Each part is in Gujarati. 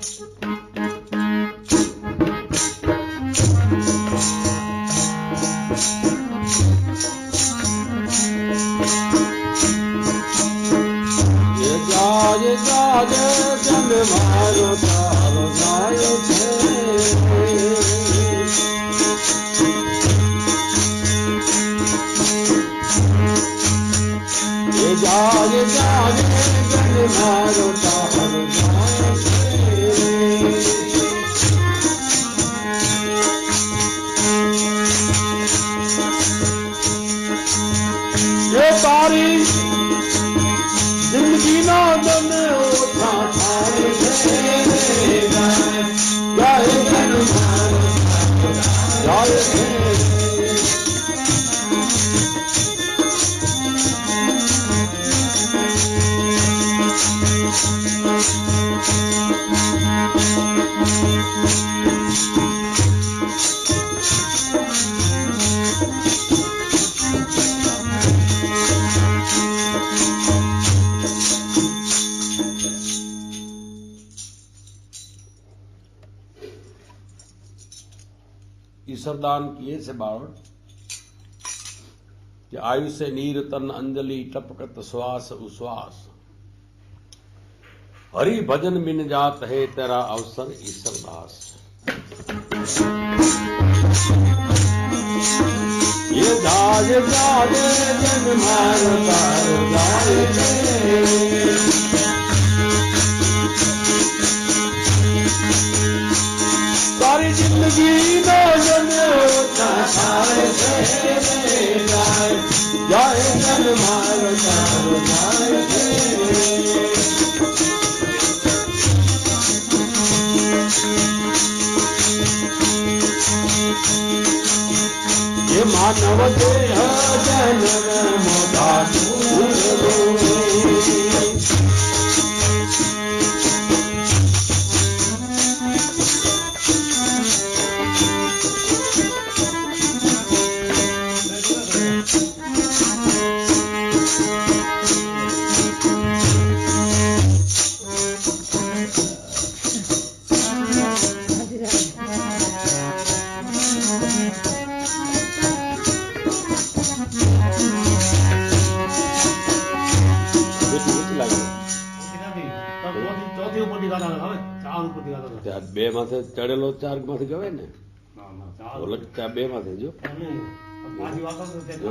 Thanks. दान किए से बावट कि आयु से नीर तन अंजलि टपकत श्वास उश्वास हरि भजन मिन जात है तेरा अवसर ईश्वर दास। ये जन मार જિંદગીનો જન્યોતા થાય છે જાય જય જન માનવ દેહ જનમ માથે ચડેલો ચારમાંથી ગવે ને ના, ના, ચાર ઓલો ત્યાં બે માંથી જો તો તે જો,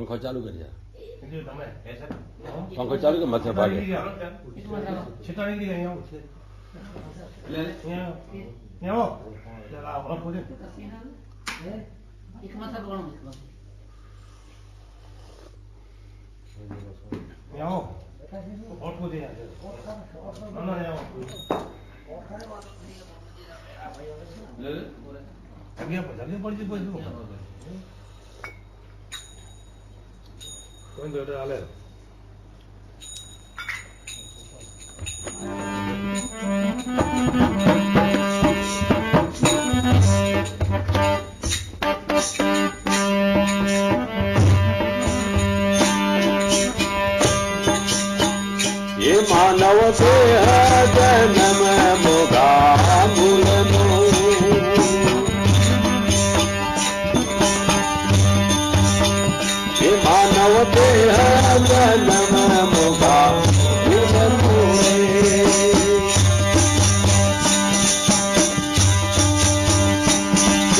આવો. ચાલુ કરી પંખો ચાલુ કે અહીંયા ભાગે જગ્યા પર જગ્યા પડી કોઈ શું? કોઈ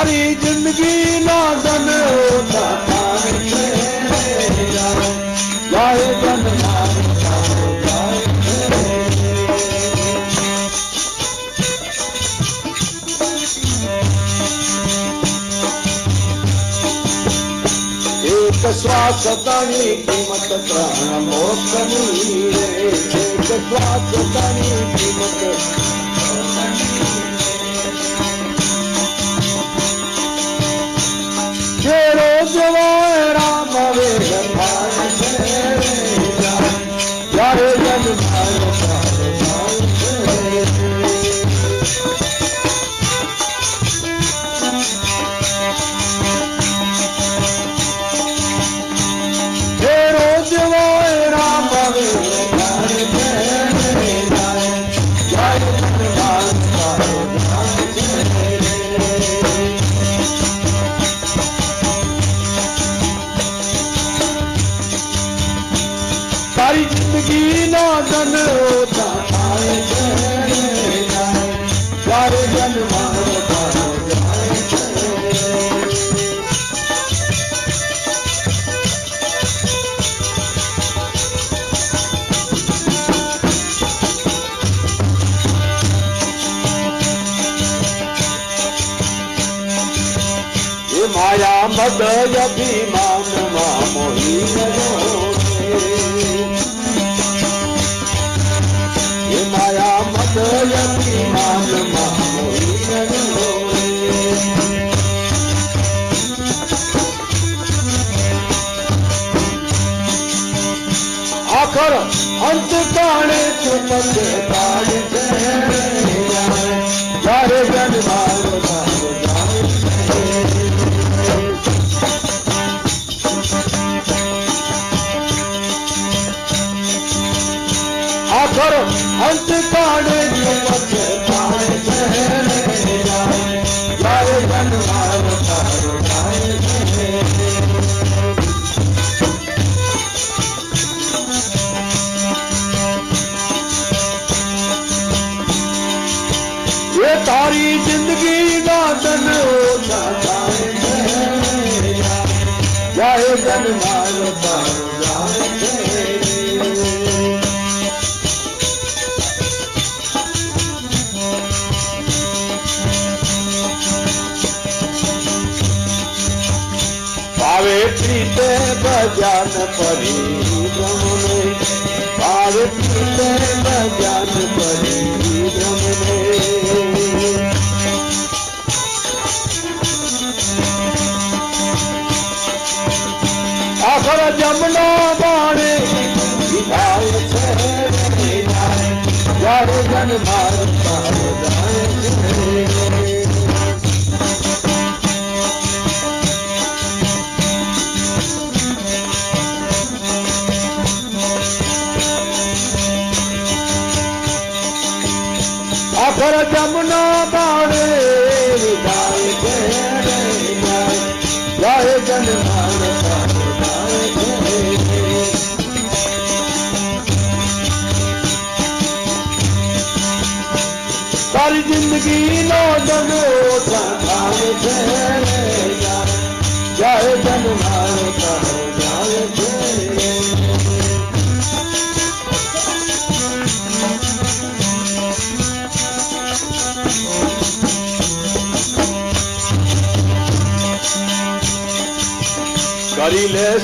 Aridim bir nazanı Layıdan एक श्वास ताणी कीमत प्राण मोकनी एक श्वास ताणी कीमत પદયભિમાનમાં મોહી ગયો છે માયા પદયભિમાનમાં મોહી ગયો આખર અંત જન્મા पर अंत पाण जाए जाए जाए जाए जाए जाए। जाए जाए जाए જ્ઞાન પરિભ્રમને પારથી લહેન જ્ઞાન પરિભ્રમને આખર જમનો બાણે વિધાય છે જ્યારે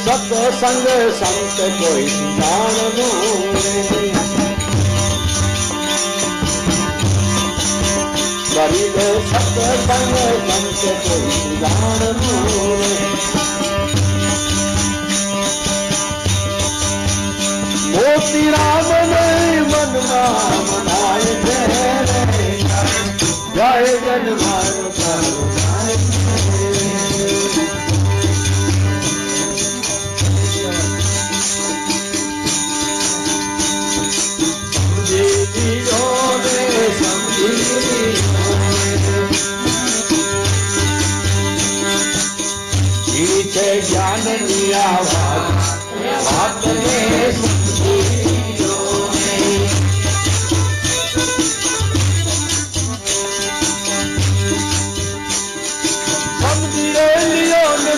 સત્સંગ સંત કોઈ જાણનું કરી લે સત્સંગ સંત કોઈ જાણનું મોતી રામ ને મનમાં મનાય છે જય કરુણાય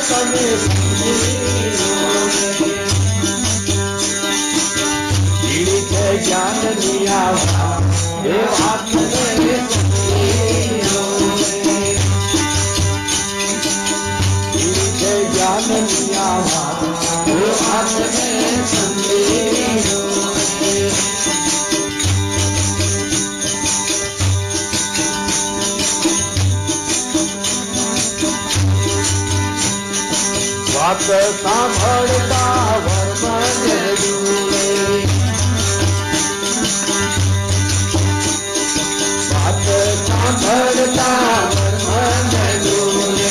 તમે સમજી લ્યો ને. ઈ છે જ્ઞાનની વાત વાત સાંભળતા વર્મન જુએ વાત સાંભળતા વર્મન જુએ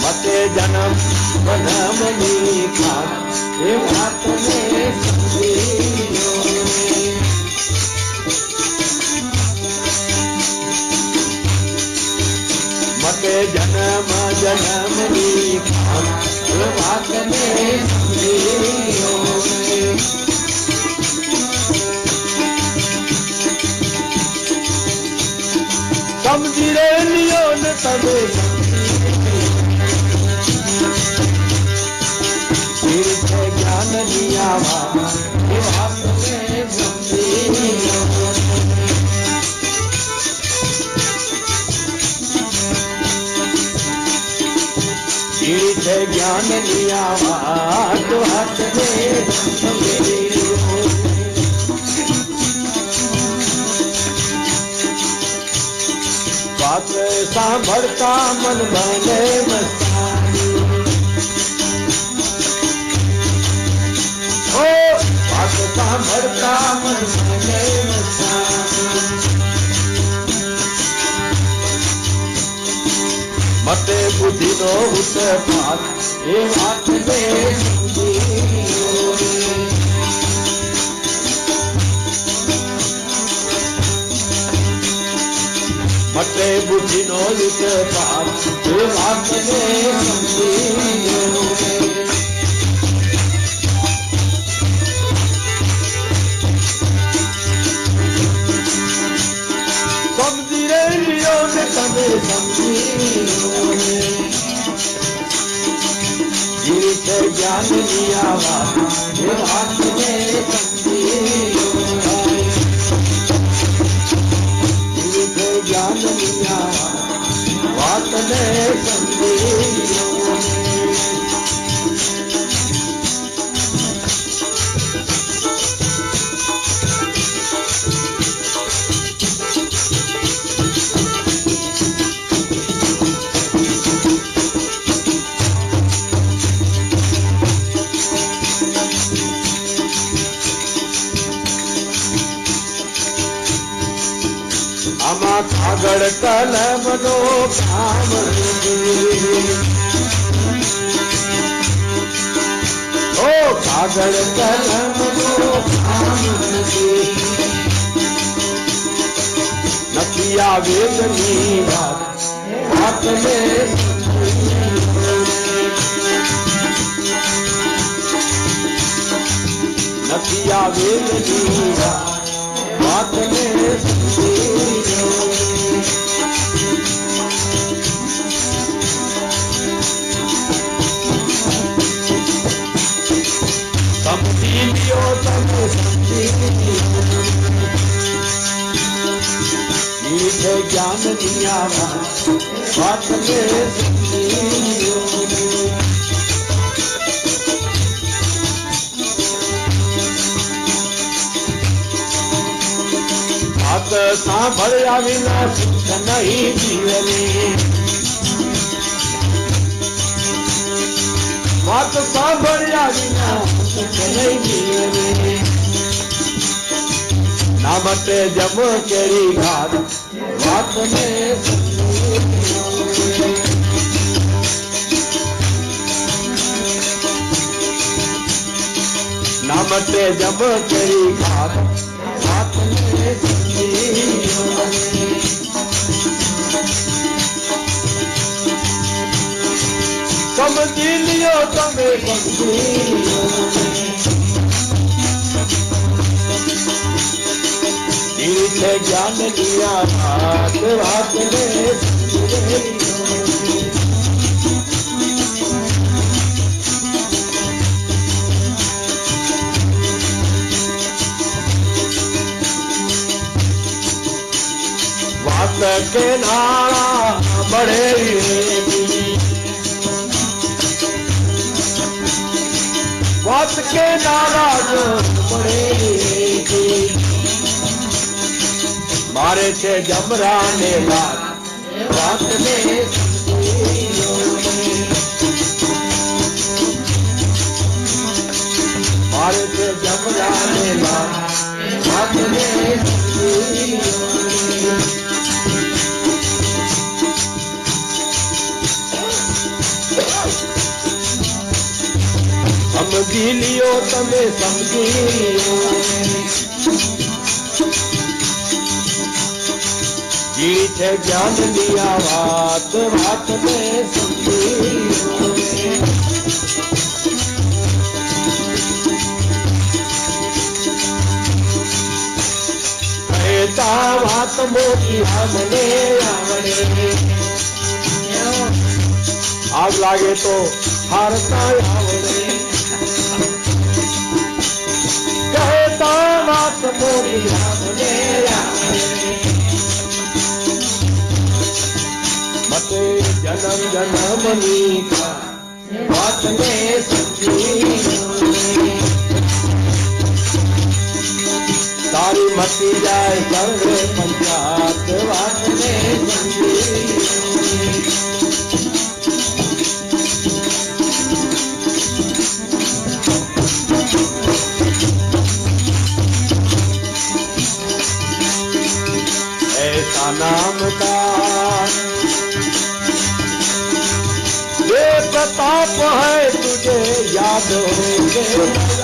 મતે જન્મ બનમની ખાત એ વાતને જન્મ જન્મની વાતને સમજી સમજી રે લિયો ને તમે જ્ઞાન આવા છે જ્ઞાનની આ વાત સમજી લો. વાત સાંભળતા મન બને મસ્તાની ઓ વાત સાંભળતા મન બને મસ્તાની મતે બુદ્ધિ નો ઉત્પાદ એ વાતને સમજી લો ને. બુદ્ધિ નો ઉત્પાદ એ વાતને. સમજી સમજી ને. છે જ્ઞાનની આ વાત સમજી ને. આ વાત વાતને સમજી ઓ કાગળ કલમ નો કામ નથી નથી આ વેદની વાત. વાતને નથી આવે વાત. વાતને ચાંદનિયામાં સ્વાતંત્રે વાત સાંભળ્યા વિના સુખ નહીં જીવની વાત સાંભળ્યા વિના સુખ નહીં જીવની નામતે જમ કેરી ઘાટ વાત જબ કરી ખાત જમ કેરી ઘાત વાત ને સમજી લ્યો તમે સમજી છે જ્ઞાન દિયા વાત વાત ને વાત કે નાળા બળે વાત કે નારાજ બળે મારે છે જમરા ને વાત ને છે જમરા ને વાત વાત ને સમજી લ્યો, તમે સમજી લ્યો. છે જ્ઞાન લિયા વાત વાત ને સમજી. કહેતા વાત મોટી આમને આવડે. આગ લાગે તો હારતા આવડે. કહેતા વાત મોટી આમને આવડે. જન્મની વાતને તારી મતી જાય સર્વે પંચાત વાતને याद हो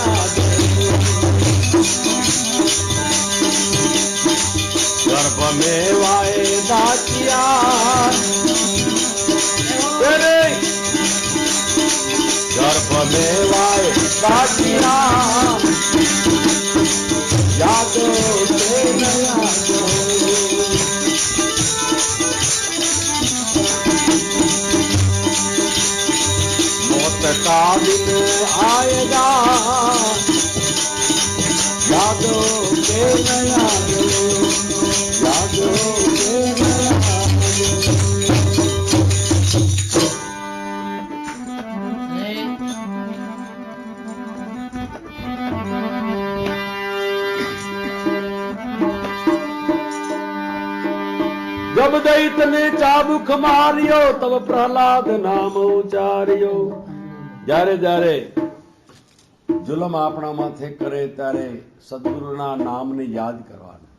मौत का दिन आएगा यादों के न यादो यादों के न यादो જબ દૈતને ચાબુક માર્યો તબ પ્રહલાદ નામ ઉચાર્યો જ્યારે જ્યારે જુલમ આપણા માથે કરે ત્યારે સદગુરુના નામને યાદ કરવાના.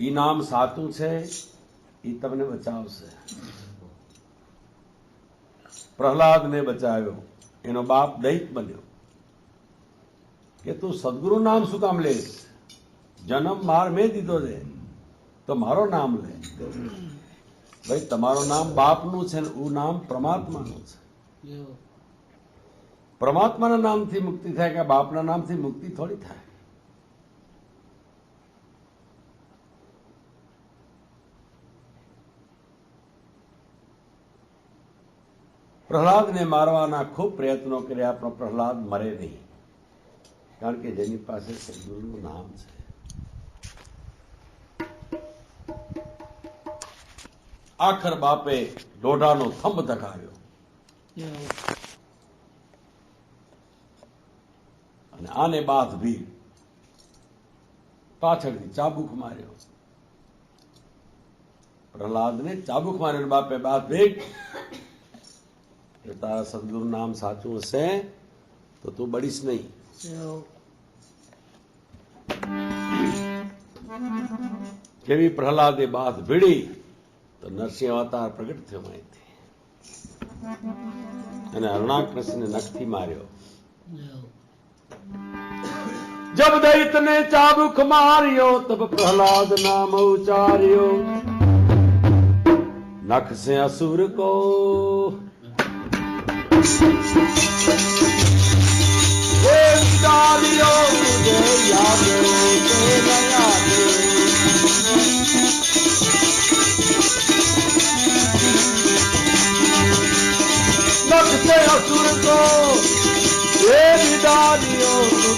ઈ નામ સાચું છે ઈ તમને બચાવશે. પ્રહલાદને બચાવ્યો. એનો બાપ દૈત બન્યો. કે તું સદગુરુ નામ શું કામ લે જન્મ માર મેં દીધો છે તો મારો નામ લે. ભાઈ તમારું નામ બાપનું છે ને ઉ નામ પરમાત્માનું છે. પરમાત્માના નામથી મુક્તિ થાય કે બાપના નામથી મુક્તિ થોડી થાય? પ્રહલાદને મારવાના ખૂબ પ્રયત્નો કર્યા, પણ પ્રહલાદ મરે નહીં. કારણ કે જેની પાસે સદગુરુનું નામ છે. આખર બાપે દોઢાનો થંભ ધકાવ્યો અને આને બાદ ભીડ પાછળથી ચાબુક માર્યો. પ્રહલાદને ચાબુક માર્યો બાપે બાદ કે તારા સદગુરુ નામ સાચું હશે તો તું બળીશ નહીં. કેવી પ્રહલાદે બાદ ભીડી તો નરસિંહ અવતાર પ્રગટ થયો અહીંથી. અને અરુણાકૃષ્ણને નખથી માર્યો જબ દૈતને ચાબુક માર્યો તબ પ્રહલાદ નામ ઉચાર્યો નખ સે અસુર કો ઉતાર્યો મુજે યાદ કે નયા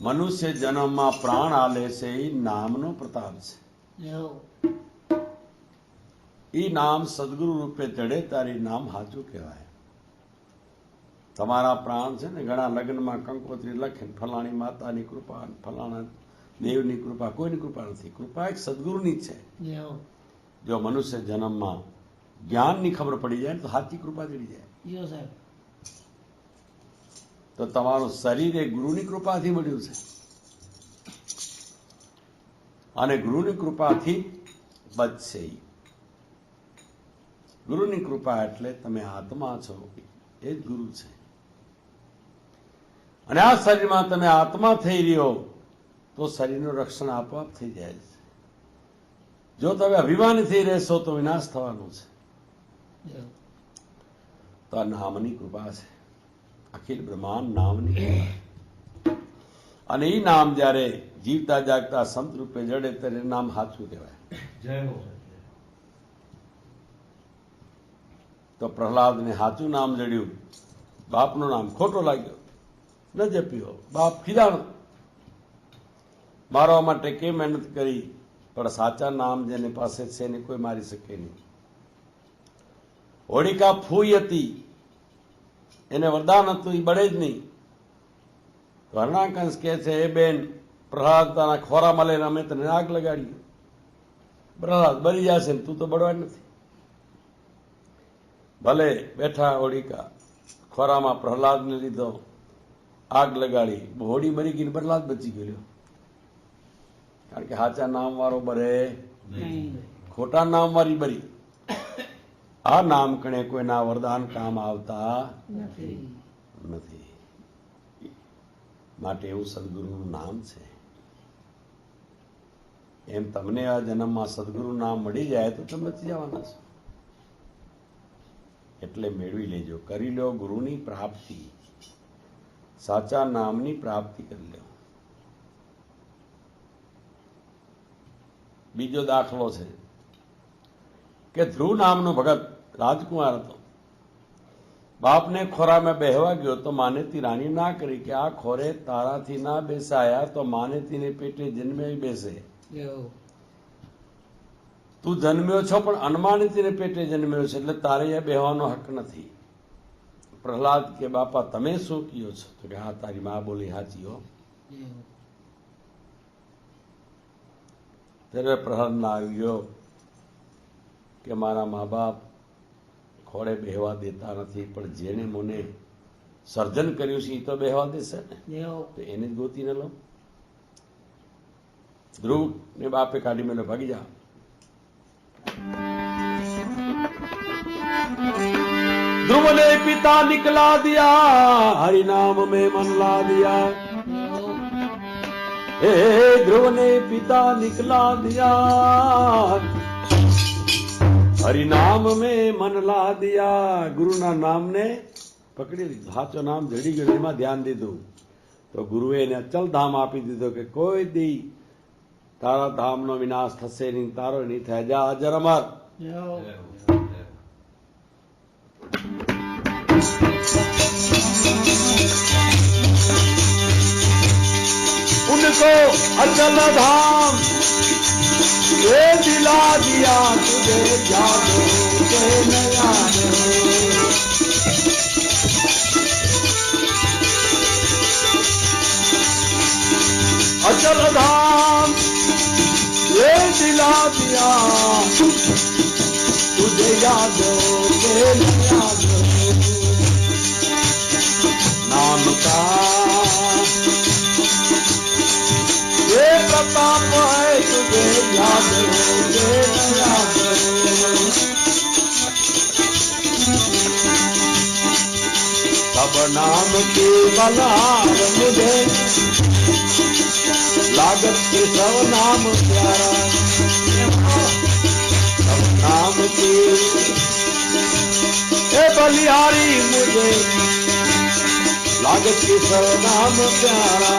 મનુષ્ય જન્મમાં પ્રાણ આલે છે એ નામનો પ્રતાપ છે. એ નામ સદગુરુ રૂપે ચડે તારી નામ સાચું કહેવાય. તમારા પ્રાણ છે ને ઘણા લગ્નમાં કંકોત્રી લખે ફલાણી માતાની કૃપા ફલાણા દેવની કૃપા કોઈની કૃપા નથી. કૃપા એક સદગુરુની જ છે. જો મનુષ્ય જન્મમાં જ્ઞાનની ખબર પડી જાય તો સાચી કૃપા ચડી જાય. તો તમારું શરીર એ ગુરુની કૃપાથી મળ્યું છે. અને ગુરુની કૃપાથી બચશે ગુરુની કૃપા એટલે તમે આત્મા છો. એ જ ગુરુ છે. અને આ શરીરમાં તમે આત્મા થઈ રહ્યો તો શરીરનું રક્ષણ આપોઆપ થઈ જાય છે. જો તમે અભિમાની થઈ રહેશો તો વિનાશ થવાનો છે. તો આ નામની કૃપા છે. અખિલ બ્રહ્માંડ નામની. અને એ નામ જ્યારે જીવતા જાગતા સંત રૂપે જડે ત્યારે નામ સાચું કહેવાય. તો પ્રહલાદને સાચું નામ જડ્યું. બાપનું નામ ખોટો લાગ્યો. ન જપ્યો. બાપ ખીજાણો મારવા માટે કે મહેનત કરી? પણ સાચા નામ જેની પાસે છે એને કોઈ મારી શકે નહીં. હોળિકા ફૂઈ હતી. એને વરદાન હતું એ બળે જ નહીં. વર્ણાકંશ કહે છે એ બેન પ્રહલાદ તારા ખોરામાં લઈને અમે તને આગ લગાડીએ. પ્રહલાદ બળી જશે ને તું તો બળવા નથી. ભલે બેઠા હોળિકા ખોરામાં પ્રહલાદને લીધો આગ લગાડી હોડી મરી ગઈ પ્રહલાદ બચી ગયો કારણ કે સાચા નામ વાળો બરે ખોટા નામ વાળી બરી આ નામ કણે કોઈના વરદાન કામ આવતા નથી. માટે એવું સદગુરુનું નામ છે. એમ તમને આ જન્મમાં સદગુરુ નામ મળી જાય તો તમે જવાના છો. એટલે મેળવી લેજો. કરી લો ગુરુની પ્રાપ્તિ. સાચા નામની પ્રાપ્તિ કરી લો. બીજો દાખલો છે કે ધ્રુવ નામનો ભગત રાજકુમાર હતો. બાપને ખોરામાં બેહવા ગયો તો માનેતી રાણી ના કરી કે આ ખોરે તારાથી ના બેસાયા તો માનેતીને પેટે જન્મે બેસે. તું જન્મ્યો છો પણ અનમાનિતીને પેટે જન્મ્યો છે એટલે તારે એ બેહવાનો હક નથી. પ્રહલાદ કે બાપા તમે શું કયો છો? તો કે હા તારી મા બોલી હાચી હો. ત્યારે પ્રહલાદ ના આવ્યો કે મારા મા બાપ ખોળે બેહવા દેતા નથી પણ જેને મને સર્જન કર્યું છે એ તો બેહવા દેશે ને? તો એને જ ગોતીને લો. ધ્રુવ ને બાપે કાઢી મેલો ભાગી જા ધ્રુવ ને પિતા નિકલા દિયા હરિ નામ મેં મન લા દિયા હે ધ્રુવ ને પિતા નિકલા દિયા. दिया હરિ નામ મેં મન લા દિયા ગુરુના નામને પકડી લીધું સાચો નામ જડી ગયું એમાં ધ્યાન દીધું. તો ગુરુએ એને અચલ ધામ આપી દીધો કે કોઈ દી તારા ધામનો વિનાશ થશે નહીં, તારો નહીં થાય. જા હાજર અમર. उनको अचल धाम ये दिला दिया तुझे जादू के नया अचल धाम ये दिला दिया तुझे याद के नया नाम का सब नाम की बलार मुझे लागत के सब नाम प्यारा सब नाम की ए बलिहारी मुझे लागत के सब नाम प्यारा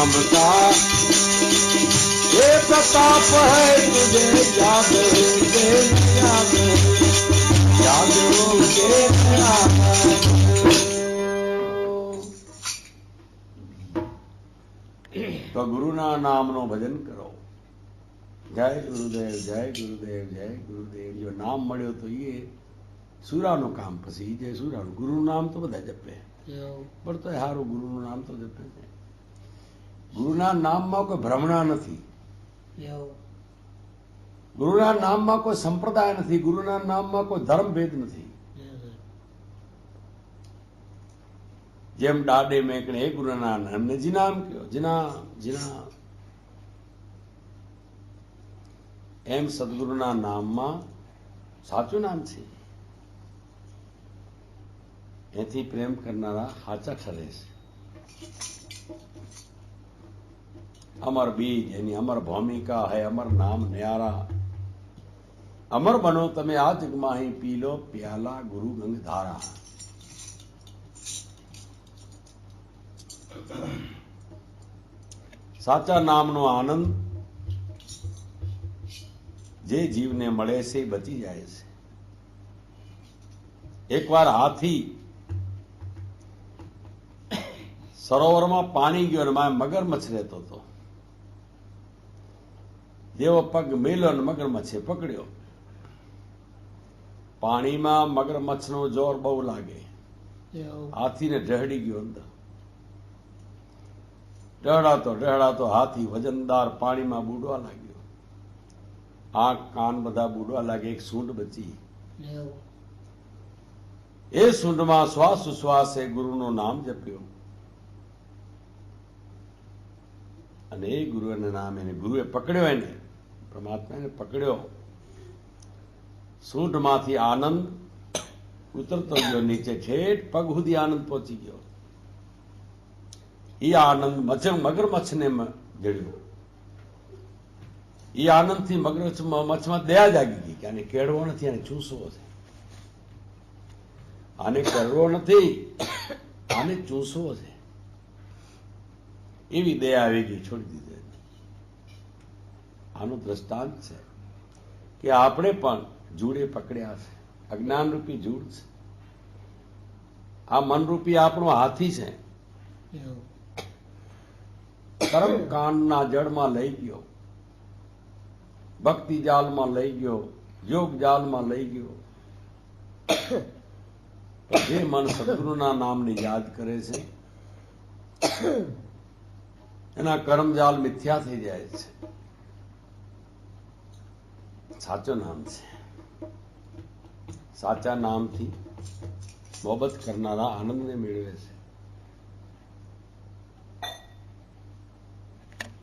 नाम का ये प्रताप है तुझे याद के याद याद के તો ગુરુના નામનો ભજન કરો જય ગુરુદેવ જય ગુરુદેવ જય ગુરુદેવ જો નામ મળ્યો તો એ સુરાનું કામ પછી જે સુરાનું ગુરુનું નામ તો બધા જપે પણ તો સારું ગુરુનું નામ તો જપે છે ગુરુના નામમાં કોઈ ભ્રમણા નથી. ગુરુના નામમાં કોઈ સંપ્રદાય નથી. ગુરુના નામમાં કોઈ ધર્મ ભેદ નથી. જેમ ડાડે મેકણે એ ગુરુના નામને જીનામ કયો? જીના જીના એમ સદગુરુના નામમાં સાચું નામ છે. એથી પ્રેમ કરનારા સાચા ઠરે છે. અમર બીજ એની અમર ભૂમિકા હૈ અમર નામ ન્યારા અમર બનો તમે આ જગમાં અહીં પી લો પ્યાલા ગુરુ ગંગ ધારા સાચા નામનો આનંદ જે જીવને મળે છે બચી જાય છે એકવાર હાથી સરોવરમાં પાણી ગયો અને મગરમચ્છ રહેતો હતો જેવો પગ મેલો અને મગરમચ્છે પકડ્યો. પાણીમાં મગરમચ્છનો જોર બહુ લાગે. હાથીને ઢહડી ગયો અંદર. ઢહડાતો ઢહડાતો હાથી વજનદાર પાણીમાં બુડવા લાગ્યો. આંખ કાન બધા બુડવા લાગે એક સૂંઢ બચી. એ સૂંઢમાં શ્વાસ ઉશ્વાસે ગુરુનું નામ જપ્યો. અને એ ગુરુ નામ એને ગુરુએ પકડ્યો એને. પરમાત્માને પકડ્યો. સૂંઢમાંથી આનંદ ઉતરતો ગયો નીચે ઠેઠ પગ સુધી આનંદ પહોંચી ગયો. એ આનંદ મચ્છ મગરમચ્છને જડ્યો. એ આનંદથી મગરમચ્છ મચ્છમાં દયા જાગી ગઈ કે આને કેળવો નથી, આને ચૂસવો છે. આને કરવો નથી, આને ચૂસવો છે. એવી દયા આવી ગઈ, છોડી દીધો. આનું દ્રષ્ટાંત છે કે આપણે પણ જૂડે પકડ્યા છે. અજ્ઞાનરૂપી જૂડ છે. આ મનરૂપી આપણો હાથી છે. કર્મ કાંડના જળમાં લઈ ગયો. ભક્તિ જાલમાં લઈ ગયો. યોગ જાલમાં લઈ ગયો. જે મન સદગુરુના નામને યાદ કરે છે એના કર્મજાલ મિથ્યા થઈ જાય છે. સાચું નામ છે. સાચા નામથી મોહબત કરનારા આનંદને મેળવે છે.